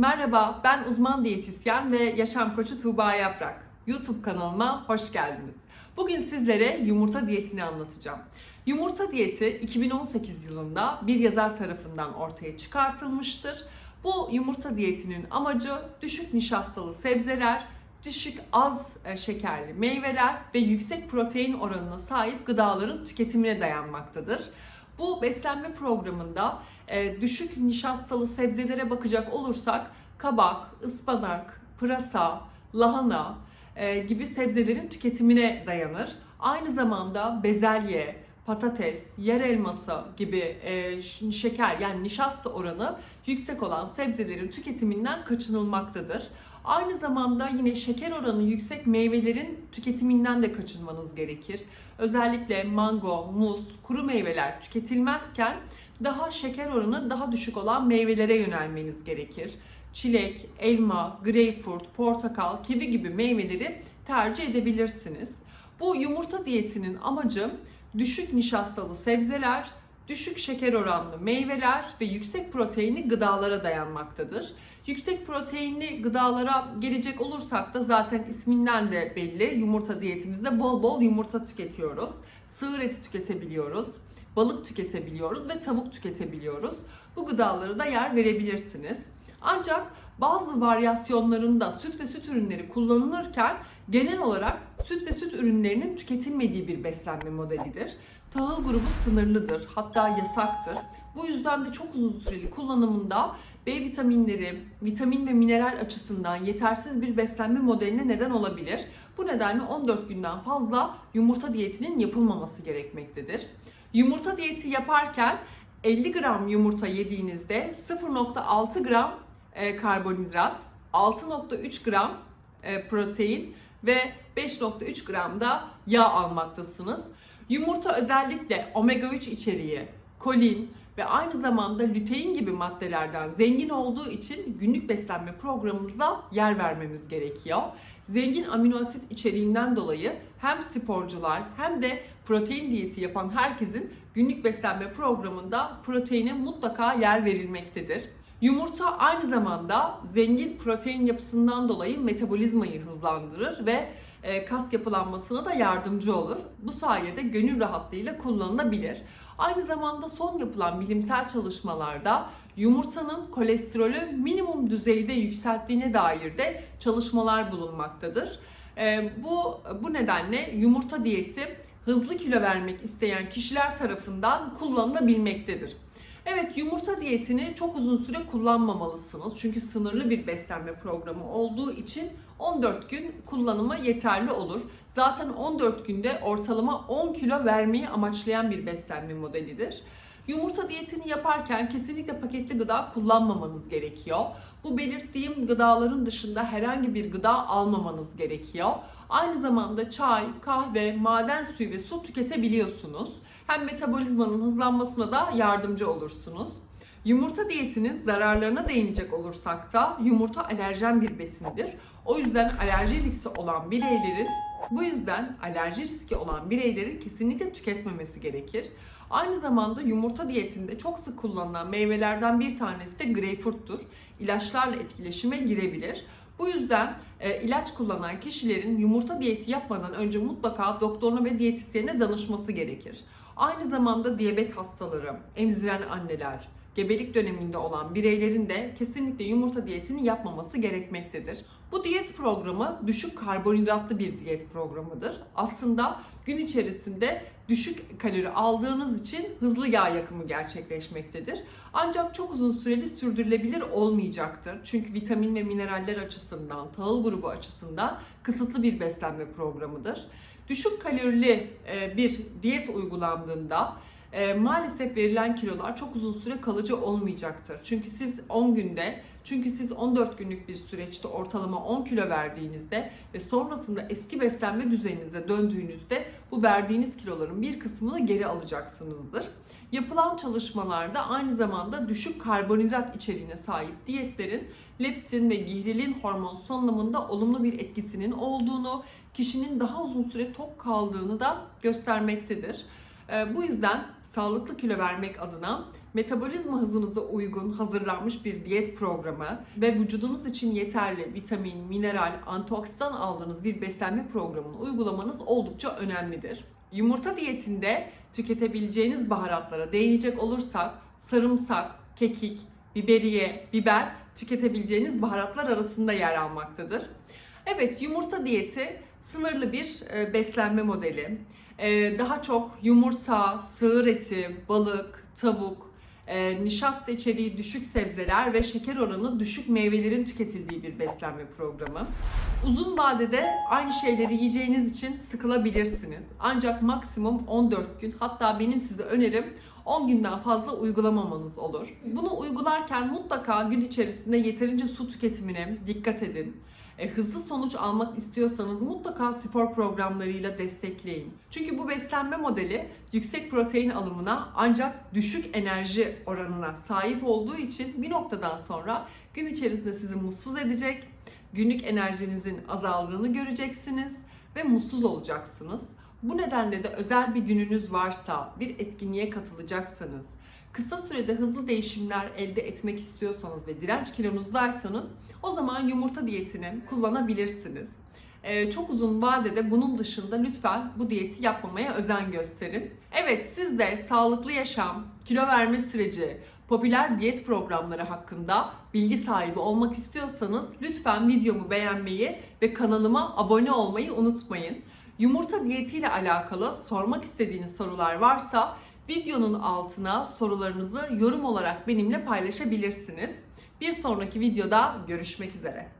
Merhaba, ben uzman diyetisyen ve yaşam koçu Tuğba Yaprak. YouTube kanalıma hoş geldiniz. Bugün sizlere yumurta diyetini anlatacağım. Yumurta diyeti 2018 yılında bir yazar tarafından ortaya çıkartılmıştır. Bu yumurta diyetinin amacı düşük nişastalı sebzeler, düşük az e, şekerli meyveler ve yüksek protein oranına sahip gıdaların tüketimine dayanmaktadır. Bu beslenme programında e, düşük nişastalı sebzelere bakacak olursak kabak, ıspanak, pırasa, lahana e, gibi sebzelerin tüketimine dayanır. Aynı zamanda bezelye, patates, yer elması gibi e, şeker yani nişasta oranı yüksek olan sebzelerin tüketiminden kaçınılmaktadır. Aynı zamanda yine şeker oranı yüksek meyvelerin tüketiminden de kaçınmanız gerekir. Özellikle mango, muz, kuru meyveler tüketilmezken daha şeker oranı daha düşük olan meyvelere yönelmeniz gerekir. Çilek, elma, greyfurt, portakal, kivi gibi meyveleri tercih edebilirsiniz. Bu yumurta diyetinin amacı düşük nişastalı sebzeler, düşük şeker oranlı meyveler ve yüksek proteinli gıdalara dayanmaktadır. Yüksek proteinli gıdalara gelecek olursak da zaten isminden de belli. Yumurta diyetimizde bol bol yumurta tüketiyoruz. Sığır eti tüketebiliyoruz. Balık tüketebiliyoruz ve tavuk tüketebiliyoruz. Bu gıdaları da yer verebilirsiniz. Ancak bazı varyasyonlarında süt ve süt ürünleri kullanılırken genel olarak süt ve süt ürünlerinin tüketilmediği bir beslenme modelidir. Tahıl grubu sınırlıdır, hatta yasaktır. Bu yüzden de çok uzun süreli kullanımında B vitaminleri, vitamin ve mineral açısından yetersiz bir beslenme modeline neden olabilir. Bu nedenle 14 günden fazla yumurta diyetinin yapılmaması gerekmektedir. Yumurta diyeti yaparken 50 gram yumurta yediğinizde 0.6 gram e, karbonhidrat, 6.3 gram e, protein ve 5.3 gram da yağ almaktasınız. Yumurta özellikle omega 3 içeriği, kolin ve aynı zamanda lütein gibi maddelerden zengin olduğu için günlük beslenme programımıza yer vermemiz gerekiyor. Zengin amino asit içeriğinden dolayı hem sporcular hem de protein diyeti yapan herkesin günlük beslenme programında proteine mutlaka yer verilmektedir. Yumurta aynı zamanda zengin protein yapısından dolayı metabolizmayı hızlandırır ve e, kas yapılanmasına da yardımcı olur. Bu sayede gönül rahatlığıyla kullanılabilir. Aynı zamanda son yapılan bilimsel çalışmalarda yumurtanın kolesterolü minimum düzeyde yükselttiğine dair de çalışmalar bulunmaktadır. E, bu bu nedenle yumurta diyeti hızlı kilo vermek isteyen kişiler tarafından kullanılabilmektedir. Evet yumurta diyetini çok uzun süre kullanmamalısınız. Çünkü sınırlı bir beslenme programı olduğu için 14 gün kullanıma yeterli olur. Zaten 14 günde ortalama 10 kilo vermeyi amaçlayan bir beslenme modelidir. Yumurta diyetini yaparken kesinlikle paketli gıda kullanmamanız gerekiyor. Bu belirttiğim gıdaların dışında herhangi bir gıda almamanız gerekiyor. Aynı zamanda çay, kahve, maden suyu ve su tüketebiliyorsunuz. Hem metabolizmanın hızlanmasına da yardımcı olursunuz. Yumurta diyetinin zararlarına değinecek olursak da yumurta alerjen bir besindir. O yüzden alerji riski olan bireylerin bu yüzden alerji riski olan bireylerin kesinlikle tüketmemesi gerekir. Aynı zamanda yumurta diyetinde çok sık kullanılan meyvelerden bir tanesi de greyfurttur. İlaçlarla etkileşime girebilir. Bu yüzden e, ilaç kullanan kişilerin yumurta diyeti yapmadan önce mutlaka doktoruna ve diyetisyenine danışması gerekir. Aynı zamanda diyabet hastaları, emziren anneler, gebelik döneminde olan bireylerin de kesinlikle yumurta diyetini yapmaması gerekmektedir. Bu diyet programı düşük karbonhidratlı bir diyet programıdır. Aslında gün içerisinde düşük kalori aldığınız için hızlı yağ yakımı gerçekleşmektedir. Ancak çok uzun süreli sürdürülebilir olmayacaktır. Çünkü vitamin ve mineraller açısından, tahıl grubu açısından kısıtlı bir beslenme programıdır. Düşük kalorili e, bir diyet uygulandığında e, maalesef verilen kilolar çok uzun süre kalıcı olmayacaktır. Çünkü siz 10 günde, çünkü siz 14 günlük bir süreçte ortalama 10 kilo verdiğinizde ve sonrasında eski beslenme düzeninize döndüğünüzde bu verdiğiniz kiloların bir kısmını geri alacaksınızdır. Yapılan çalışmalarda aynı zamanda düşük karbonhidrat içeriğine sahip diyetlerin leptin ve gihrilin hormon salınımında olumlu bir etkisinin olduğunu, kişinin daha uzun süre tok kaldığını da göstermektedir. Ee, Bu yüzden sağlıklı kilo vermek adına metabolizma hızınıza uygun hazırlanmış bir diyet programı ve vücudunuz için yeterli vitamin, mineral, antioksidan aldığınız bir beslenme programını uygulamanız oldukça önemlidir. Yumurta diyetinde tüketebileceğiniz baharatlara değinecek olursak sarımsak, kekik, biberiye, biber tüketebileceğiniz baharatlar arasında yer almaktadır. Evet, yumurta diyeti sınırlı bir e, beslenme modeli. E, daha çok yumurta, sığır eti, balık, tavuk, e, nişasta içeriği düşük sebzeler ve şeker oranı düşük meyvelerin tüketildiği bir beslenme programı. Uzun vadede aynı şeyleri yiyeceğiniz için sıkılabilirsiniz. Ancak maksimum 14 gün hatta benim size önerim 10 günden fazla uygulamamanız olur. Bunu uygularken mutlaka gün içerisinde yeterince su tüketimine dikkat edin. E, hızlı sonuç almak istiyorsanız mutlaka spor programlarıyla destekleyin. Çünkü bu beslenme modeli yüksek protein alımına ancak düşük enerji oranına sahip olduğu için bir noktadan sonra gün içerisinde sizi mutsuz edecek, günlük enerjinizin azaldığını göreceksiniz ve mutsuz olacaksınız. Bu nedenle de özel bir gününüz varsa, bir etkinliğe katılacaksanız, kısa sürede hızlı değişimler elde etmek istiyorsanız ve direnç kilonuzdaysanız o zaman yumurta diyetini kullanabilirsiniz. Ee, çok uzun vadede bunun dışında lütfen bu diyeti yapmamaya özen gösterin. Evet siz de sağlıklı yaşam, kilo verme süreci, popüler diyet programları hakkında bilgi sahibi olmak istiyorsanız lütfen videomu beğenmeyi ve kanalıma abone olmayı unutmayın. Yumurta diyetiyle alakalı sormak istediğiniz sorular varsa videonun altına sorularınızı yorum olarak benimle paylaşabilirsiniz. Bir sonraki videoda görüşmek üzere.